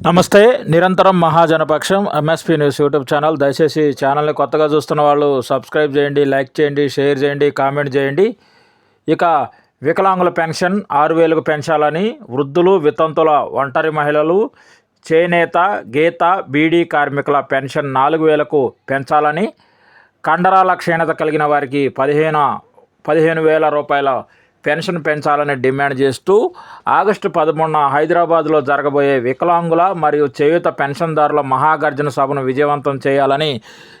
నమస్తే నిరంతరం మహాజనపక్షం ఎంఎస్పీ న్యూస్ యూట్యూబ్ ఛానల్ దయచేసి ఛానల్ని కొత్తగా చూస్తున్న వాళ్ళు సబ్స్క్రైబ్ చేయండి లైక్ చేయండి షేర్ చేయండి కామెంట్ చేయండి. ఇక వికలాంగుల పెన్షన్ ఆరు వేలకు పెంచాలని వృద్ధులు వితంతుల ఒంటరి మహిళలు చేనేత గీత బీడీ కార్మికుల పెన్షన్ నాలుగు వేలకు పెంచాలని కండరాల క్షీణత కలిగిన వారికి పదిహేను పదిహేను వేల రూపాయల పెన్షన్ పెంచాలని డిమాండ్ చేస్తూ ఆగస్టు పదమూడున హైదరాబాద్లో జరగబోయే వికలాంగుల మరియు చేయుత పెన్షన్దారుల మహాగర్జన సభను విజయవంతం చేయాలని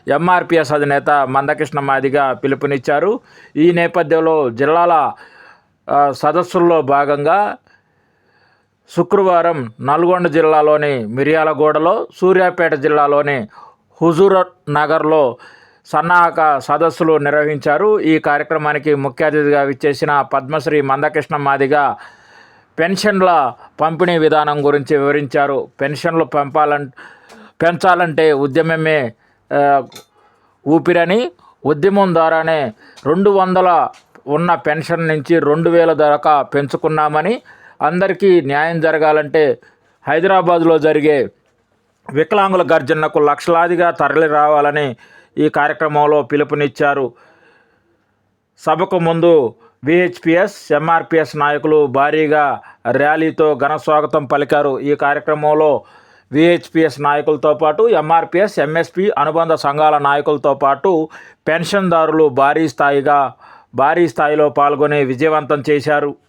ఎంఆర్పిఎస్ అధినేత మందకృష్ణ మాదిగా పిలుపునిచ్చారు. ఈ నేపథ్యంలో జిల్లాల సదస్సుల్లో భాగంగా శుక్రవారం నల్గొండ జిల్లాలోని మిర్యాలగూడలో సూర్యాపేట జిల్లాలోని హుజూర్ నగర్లో సన్నాహక సదస్సులు నిర్వహించారు. ఈ కార్యక్రమానికి ముఖ్య అతిథిగా విచ్చేసిన పద్మశ్రీ మందకృష్ణ మాదిగ పెన్షన్ల పంపిణీ విధానం గురించి వివరించారు. పెన్షన్లు పంపాలం పెంచాలంటే ఉద్యమమే ఊపిరని. ఉద్యమం ద్వారానే రెండు వందల ఉన్న పెన్షన్ నుంచి రెండు వేల దాకా పెంచుకున్నామని. అందరికీ న్యాయం జరగాలంటే హైదరాబాద్లో జరిగే వికలాంగుల గర్జనకు లక్షలాదిగా తరలి రావాలని ఈ కార్యక్రమంలో పిలుపునిచ్చారు. సభకు ముందు విహెచ్పిఎస్ ఎంఆర్పిఎస్ నాయకులు భారీగా ర్యాలీతో ఘన స్వాగతం పలికారు. ఈ కార్యక్రమంలో విహెచ్పిఎస్ నాయకులతో పాటు ఎంఆర్పిఎస్ ఎంఎస్పి అనుబంధ సంఘాల నాయకులతో పాటు పెన్షన్దారులు భారీ స్థాయిగా భారీ స్థాయిలో పాల్గొని విజయవంతం చేశారు.